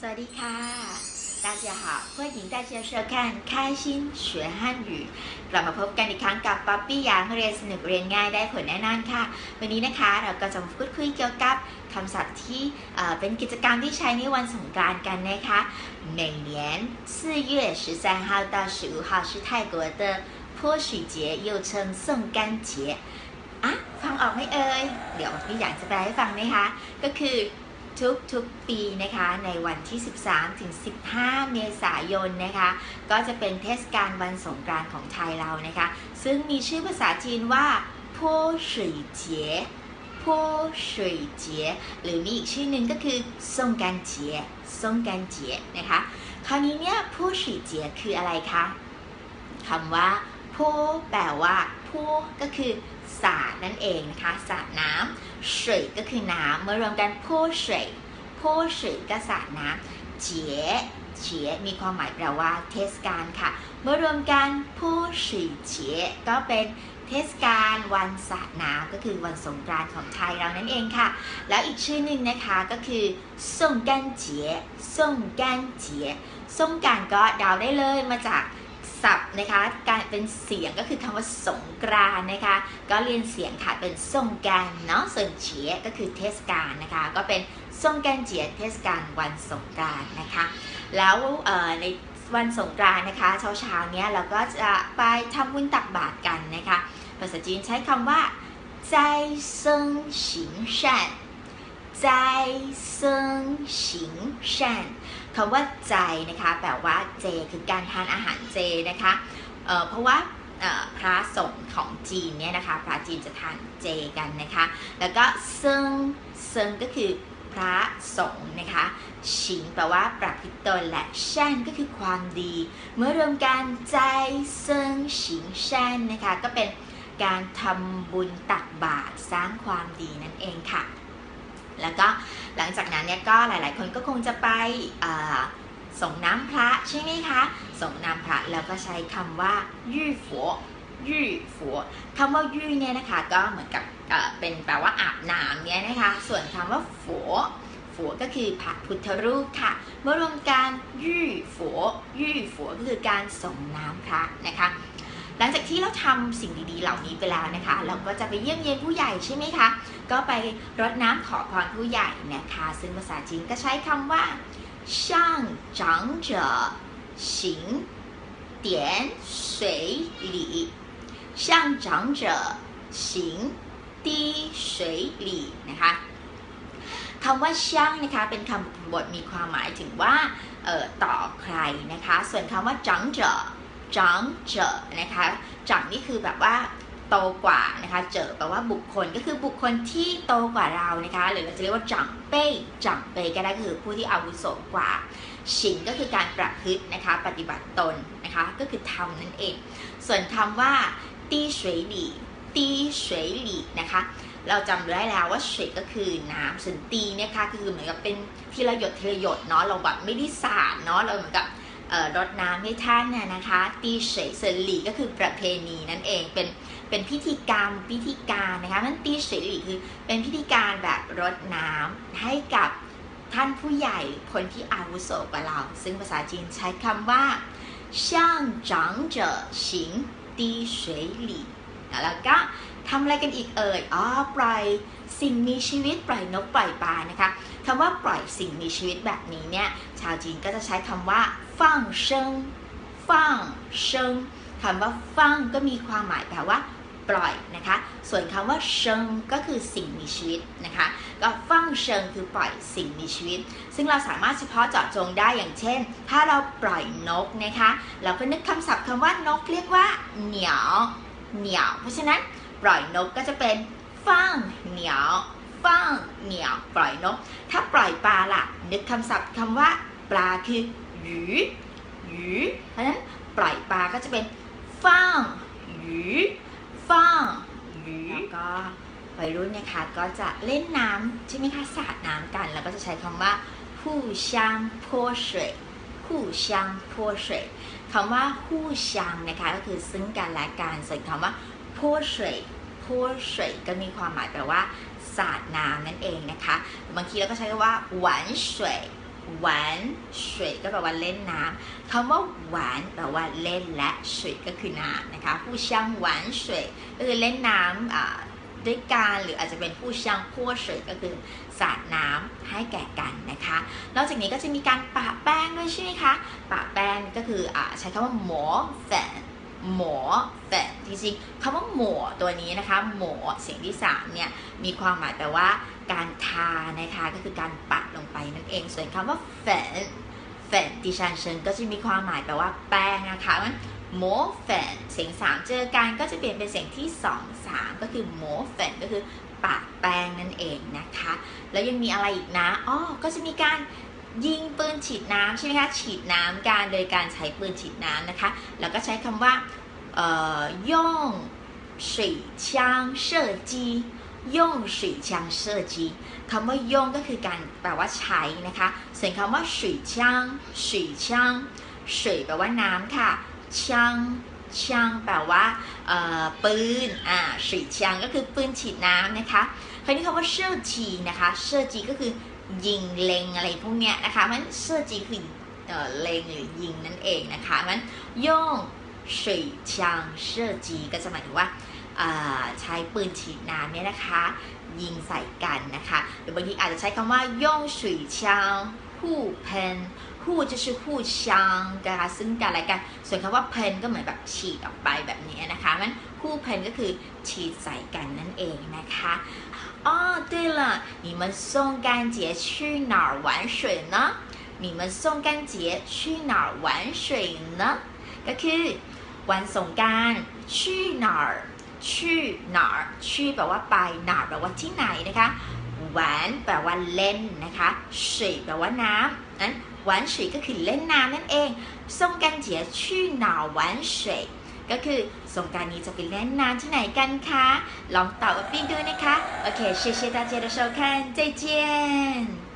สวัสดีค่ะ大家好欢迎大家收看开心学汉语กลับมาพบกันอีกครั้งกับป๊อปปี้ยางเรียนสนุกเรียนง่ายได้ผลแน่นอนค่ะ วันนี้นะคะเราก็จะมาพูดคุยเกี่ยวกับคำศัพท์ที่เอ่อเป็นกิจกรรมที่ใช้ในวันสงกรานต์กันนะคะ每年四月十三号到十五号是泰国的泼水节又称送干节อ่ะฟังออกไหมเอ่ยเดี๋ยวพี่อยากจะแปลให้ฟังนะคะ ก็คือ ทุกทุกๆปีนะคะในวันที่ 13 ถึง 15 เมษายนนะคะ ก็จะเป็นเทศกาลวันสงกรานต์ของไทยเรานะคะ ซึ่งมีชื่อภาษาจีนว่าพ่水节พ่水节หรือมีอีกชื่อหนึ่งก็คือซ่งกันเจียซ่งกันเจียนะคะ คราวนี้เนี่ยพ่水节คืออะไรคะคำว่าพ่แปลว่าพ่ก็คือ สาดนั่นเองนะคะสาดน้ำ水ก็คือน้ำเมื่อรวมกันพ่水พ่水ก็สาดน้ำเจียเจียมีความหมายแปลว่าเทศกาลค่ะ เมื่อรวมกันผู้สีเจียก็เป็นเทศกาลวันสาดน้ำก็คือวันสงกรานต์ของไทยเรานั่นเองค่ะ แล้วอีกชื่อหนึ่งนะคะก็คือส่งกันเจียส่งกันเจียส่งกันก็เดาได้เลยมาจาก ศัพท์นะคะการเป็นเสียงก็คือคำว่าสงกรานนะคะ ก็เรียนเสียงค่ะเป็นส่งกันเนาะส่วนเจียก็คือเทศกาลนะคะ ก็เป็นส่งกันเจียเทศกาลวันสงกรานนะคะ แล้วในวันสงกรานนะคะเช้าเช้าเนี้ยเราก็จะไปทำบุญตักบาตรกันนะคะ ภาษาจีนใช้คำว่าใจเซิงฉิงชันใจเซิงฉิงชัน คำว่าใจนะคะแปลว่าเจคือการทานอาหารเจนะคะเเพราะว่าพระสงฆ์ของจีนเนี่ยนะคะ พระจีนจะทานเจกันนะคะ แล้วก็เซิงเซิงก็คือพระสงฆ์นะคะฉิงแปลว่าประพฤติตนและชันก็คือความดี เมื่อรวมกันใจเซิงฉิงชันนะคะ ก็เป็นการทำบุญตักบาตรสร้างความดีนั่นเองค่ะ แล้วก็หลังจากนั้นเนี่ยก็หลาย ๆ คนก็คงจะไปส่งน้ำพระใช่ไหมคะ ส่งน้ำพระแล้วก็ใช้คำว่ายู่ฝัวยู่ฝัวคำว่ายู่เนี่ยนะคะก็เหมือนกับเป็นแปลว่าอาบน้ำเนี่ยนะคะ ส่วนคำว่าฝัวฝัวก็คือพระพุทธรูปค่ะ เมื่อรวมกันยู่ฝัวยู่ฝัวก็คือการส่งน้ำพระนะคะ หลังจากที่เราทำสิ่งดีๆ เหล่านี้ไปแล้วนะคะ เราก็จะไปเยี่ยมเยียนผู้ใหญ่ใช่ไหมคะ ก็ไปรดน้ำขอพรผู้ใหญ่นะคะ ซึ่งภาษาจีนก็ใช้คำว่าช่างจังเจอสิงเนช่างจังเจอนะคะคำว่าช่างนะคะเป็นคำบทมีความหมายถึงว่าออต่อใครนะคะ ส่วนคำว่าจังเจ จังเจอนะคะจังนี่คือแบบว่าโตกว่านะคะเจอแปลว่าบุคคลก็คือบุคคลที่โตกว่าเรานะคะหรือเราจะเรียกว่าจังเป้จังเป้ก็ได้คือผู้ที่อาวุโสกว่าชิงก็คือการประพฤตินะคะปฏิบัติตนนะคะก็คือทำนั่นเอง ส่วนคำว่าตี้สวยหลี่ตี้สวยหลี่นะคะเราจำได้แล้วว่าสวยก็คือน้ำส่วนตีเนี่ยค่ะคือเหมือนกับเป็นทีละหยดทีละหยดเนาะเราแบบไม่ได้สาดเนาะเราเหมือนกับ รดน้ำให้ท่านน่ยนะคะ ตีเฉยเสลีก็คือประเพณีนั่นเองเป็นเป็นพิธีกรรมพิธีการนะคะมันตีเฉยหลีคือเป็นพิธีการแบบรดน้ำให้กับท่านผู้ใหญ่คนที่อาวุโสกว่าเรา ซึ่งภาษาจีนใช้คำว่าช่างจังเจอชิงตีเฉยหลีแล้วก็ทำอะไรกันอีกเอ่ย อ๋อ ปล่อยสิ่งมีชีวิต ปล่อยนกปล่อยปลานะคะคำว่าปล่อยสิ่งมีชีวิตแบบนี้เนี่ย ชาวจีนก็จะใช้คำว่า ฟังเชิงฟังเชิงคำว่าฟังก็มีความหมายแปลว่าปล่อยนะคะ ส่วนคำว่าเชิงก็คือสิ่งมีชีวิตนะคะ ก็ฟังเชิงคือปล่อยสิ่งมีชีวิต ซึ่งเราสามารถเฉพาะเจาะจงได้อย่างเช่น ถ้าเราปล่อยนกนะคะ เราก็นึกคำศัพท์คำว่านกเรียกว่าเหนียวเหนียว เพราะฉะนั้นปล่อยนกก็จะเป็นฟังเหนียวฟังเหนียว ปล่อยนก ถ้าปล่อยปลาล่ะ นึกคำศัพท์คำว่าปลาคือ หยูหยูเพราะฉะนั้นปล่อยปลาก็จะเป็นฟังหยูฟังหยูแล้วก็วัยรุ่นนะคะก็จะเล่นน้ำใช่ไหมคะสาดน้ำกัน แล้วก็จะใช้คำว่า互相泼水互相泼水คำว่า互相นะคะก็คือซึ่งกันและกันส่วนคำว่า 泼水泼水ก็มีความหมายแปลว่า สาดน้ำนั่นเองนะคะ บางทีเราก็ใช้คำว่าหวาน水 หวานสวยก็แปลว่าเล่นน้ำคำว่าหวานแปลว่าเล่นและสวยก็คือน้ำนะคะผู้ช่างหวานสวยก็คือเล่นน้ำด้วยการหรืออาจจะเป็นผู้ช่างพั่วสวยก็คือสาดน้ำให้แก่กันนะคะ นอกจากนี้ก็จะมีการปะแป้งด้วยใช่ไหมคะ ปะแป้งก็คืออใช้คำว่าหมอแฝง หมอแฝนจริงๆคำว่าหมอตัวนี้นะคะ หมอเสียงที่สามเนี่ยมีความหมายแปลว่า การทานะคะก็คือการปะลงไปนั่นเอง ส่วนคำว่าแฝนแฝนดิฉันเชิญก็จะมีความหมายแปลว่าแป้งนะคะมันโมแฝนเสียงสามเจอกันก็จะเปลี่ยนเป็นเสียงที่สองสามก็คือโมแฝนก็คือปะแป้งนั่นเองนะคะ แล้วยังมีอะไรอีกนะอ๋อก็จะมีการ ยิงปืนฉีดน้ำใช่ไหมคะฉีดน้ำการโดยการใช้ปืนฉีดน้ำนะคะ แล้วก็ใช้คำว่าย่องสีช่างเซอร์จีย่องสีช่างเซอร์จีคำว่าย่องก็คือการแปลว่าใช้นะคะส่วนคำว่าสีช่างสีช่าแปลว่าน้ำค่ะช่างช่างแปลว่าปืนอ่าสีช่างก็คือปืนฉีดน้ำนะคะครนี้คำว่าเซอร์จีนะคะเซอร์จีก็คือ ยิงเลงอะไรพวกเนี้ยนะคะมันเสื้อจีคือเลงหรือยิงนั่นเองนะคะมันย่องสื่ยชางเสื้อจีก็จะหมายถึงว่าใช้ปืนฉีดน้ำเนี่ยนะคะ ยิงใส่กันนะคะ หรือบางทีอาจจะใช้คำว่าย่องสุ่ยชางผู้เพน 互就是互相นะคะซึ่งกันและกัน ส่วนคำว่าเพนก็เหมือนแบบฉีดออกไปแบบนี้นะคะมันคู่เพนก็คือฉีดใส่กันนั่นเองนะคะอ๋อ对了你们送干节去哪儿玩水呢你们送干节去哪儿玩水呢ก็คือวันสงกรารชื่อหนาร์ชื่อหนาร์ชื่อแปลว่าไปหนาร์แปลว่าที่ไหนนะคะ หวานแปลว่าเล่นนะคะ水แปลว่าน้ำนั้นหวาน水ก็คือเล่นน้ำนั่นเองสงกรารเจียชื่อหนาร์หวาน水ก็คือสงกรารนี้จะไปเล่นน้ำที่ไหนกันคะลองตอบกับพี่ด้วยนะคะโอเค谢谢大家的收看再见